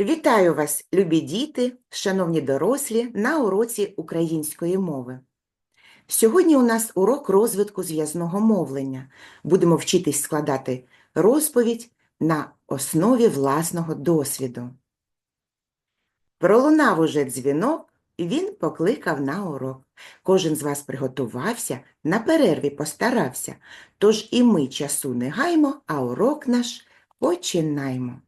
Вітаю вас, любі діти, шановні дорослі, на уроці української мови. Сьогодні у нас урок розвитку зв'язного мовлення. Будемо вчитись складати розповідь на основі власного досвіду. Пролунав уже дзвінок, він покликав на урок. Кожен з вас приготувався, на перерві постарався. Тож і ми часу не гаймо, а урок наш починаймо.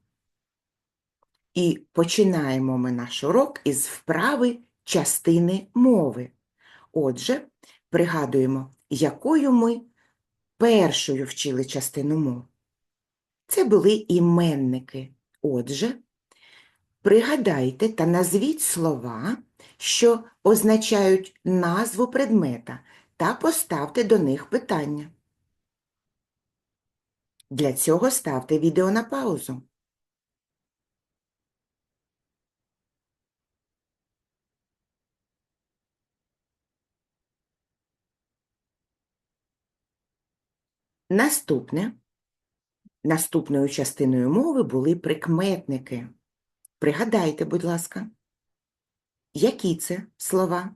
І починаємо ми наш урок із вправи частини мови. Отже, пригадуємо, якою ми першою вчили частину мов. Це були іменники. Отже, пригадайте та назвіть слова, що означають назву предмета, та поставте до них питання. Для цього ставте відео на паузу. Наступне. Наступною частиною мови були прикметники. Пригадайте, будь ласка, які це слова?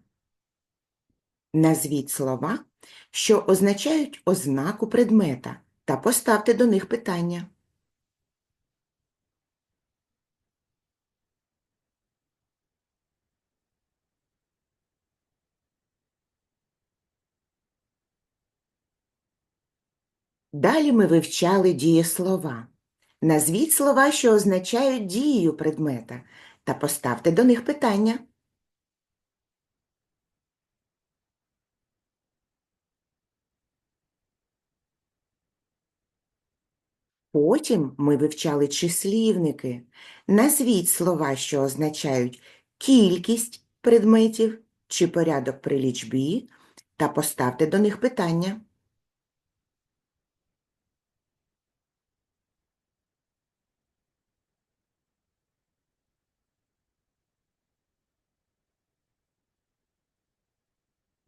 Назвіть слова, що означають ознаку предмета, та поставте до них питання. Далі ми вивчали дієслова. Назвіть слова, що означають дію предмета, та поставте до них питання. Потім ми вивчали числівники. Назвіть слова, що означають кількість предметів чи порядок при лічбі, та поставте до них питання.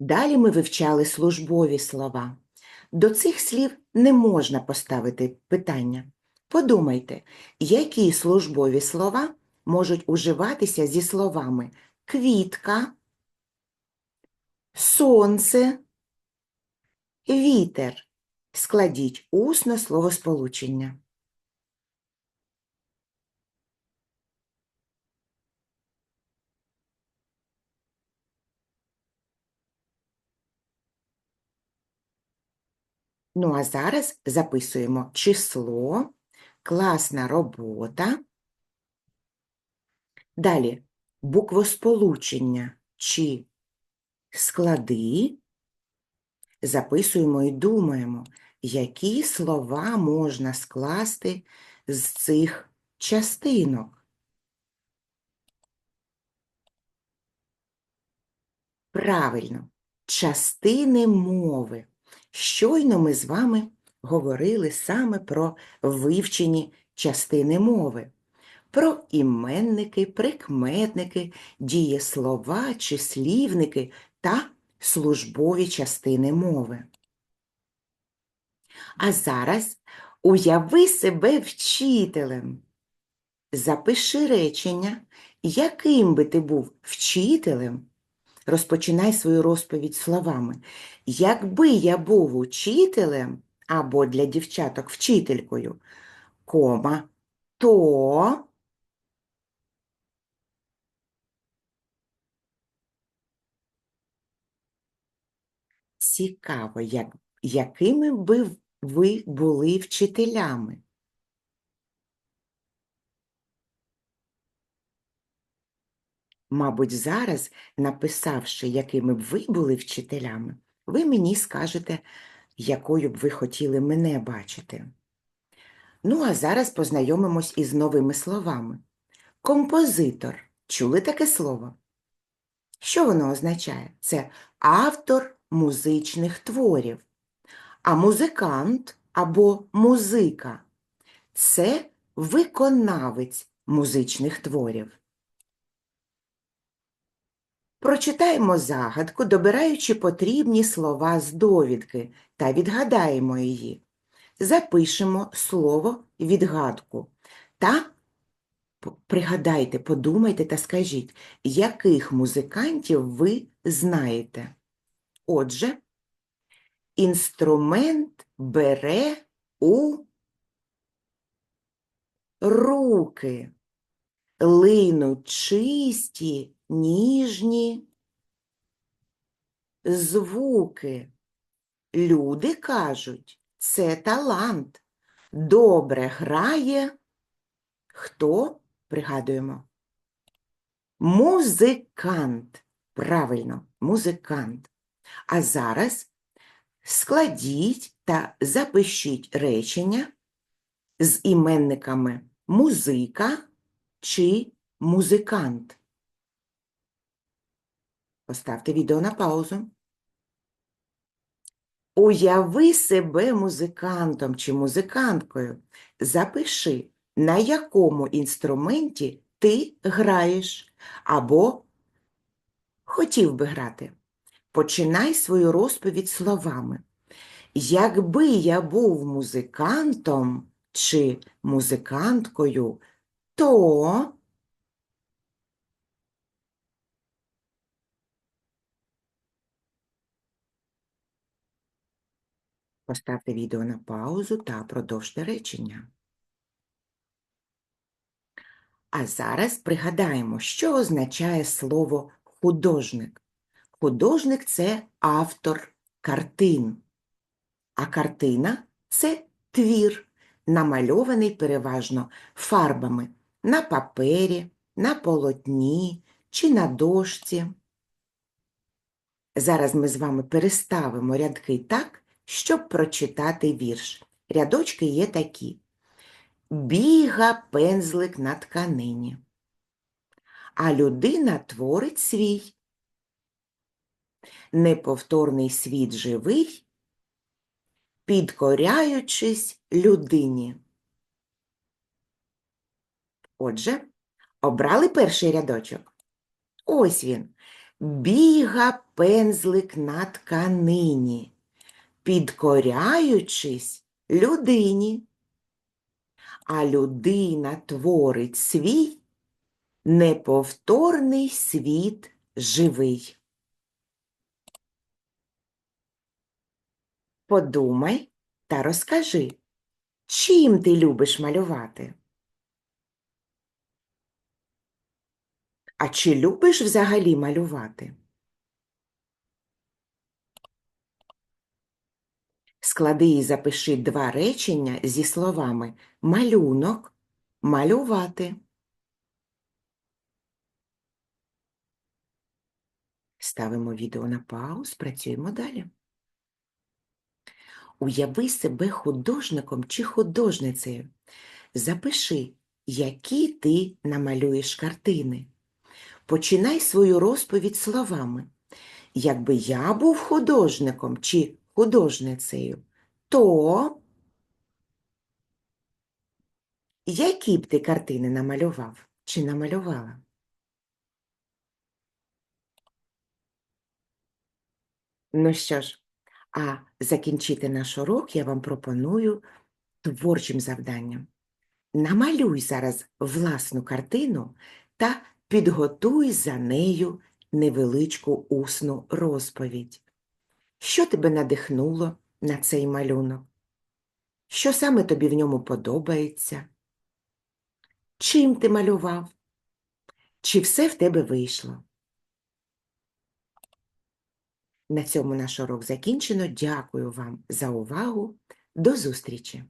Далі ми вивчали службові слова. До цих слів не можна поставити питання. Подумайте, які службові слова можуть уживатися зі словами квітка, сонце, вітер. Складіть усно словосполучення. Ну, а зараз записуємо число, класна робота. Далі буквосполучення чи склади. Записуємо і думаємо, які слова можна скласти з цих частинок. Правильно, частини мови. Щойно ми з вами говорили саме про вивчені частини мови, про іменники, прикметники, дієслова, числівники та службові частини мови. А зараз уяви себе вчителем. Запиши речення, яким би ти був вчителем. Розпочинай свою розповідь словами. Якби я був учителем або для дівчаток вчителькою, кома, то цікаво, як, якими би ви були вчителями. Мабуть, зараз, написавши, якими б ви були вчителями, ви мені скажете, якою б ви хотіли мене бачити. Ну, а зараз познайомимось із новими словами. Композитор. Чули таке слово? Що воно означає? Це автор музичних творів. А музикант або музика це виконавець музичних творів. Прочитаємо загадку, добираючи потрібні слова з довідки та відгадаємо її. Запишемо слово відгадку та Пригадайте, подумайте та скажіть, яких музикантів ви знаєте? Отже, інструмент бере у руки, линуть чисті, ніжні звуки. Люди кажуть, це талант. Добре грає. Хто? Пригадуємо. Музикант. Правильно, музикант. А зараз складіть та запишіть речення з іменниками музика чи музикант. Поставте відео на паузу. Уяви себе музикантом чи музиканткою. Запиши, на якому інструменті ти граєш або хотів би грати. Починай свою розповідь словами. Якби я був музикантом чи музиканткою, то поставте відео на паузу та продовжте речення. А зараз пригадаємо, що означає слово художник. Художник це автор картин, а картина це твір, намальований переважно фарбами на папері, на полотні чи на дошці. Зараз ми з вами переставимо рядки так, щоб прочитати вірш. Рядочки є такі. Біга пензлик на тканині, а людина творить свій. Неповторний світ живий, підкоряючись людині. Отже, обрали перший рядочок. Ось він. Біга пензлик на тканині, підкоряючись людині. А людина творить свій неповторний світ живий. Подумай та розкажи, чим ти любиш малювати? А чи любиш взагалі малювати? Склади і запиши два речення зі словами малюнок, малювати. Ставимо відео на пауз, працюємо далі. Уяви себе художником чи художницею. Запиши, які ти намалюєш картини. Починай свою розповідь словами. Якби я був художником чи художницею, то які б ти картини намалював чи намалювала? Ну що ж, а закінчити наш урок я вам пропоную творчим завданням. Намалюй зараз власну картину та підготуй за нею невеличку усну розповідь. Що тебе надихнуло на цей малюнок? Що саме тобі в ньому подобається? Чим ти малював? Чи все в тебе вийшло? На цьому наш урок закінчено. Дякую вам за увагу. До зустрічі!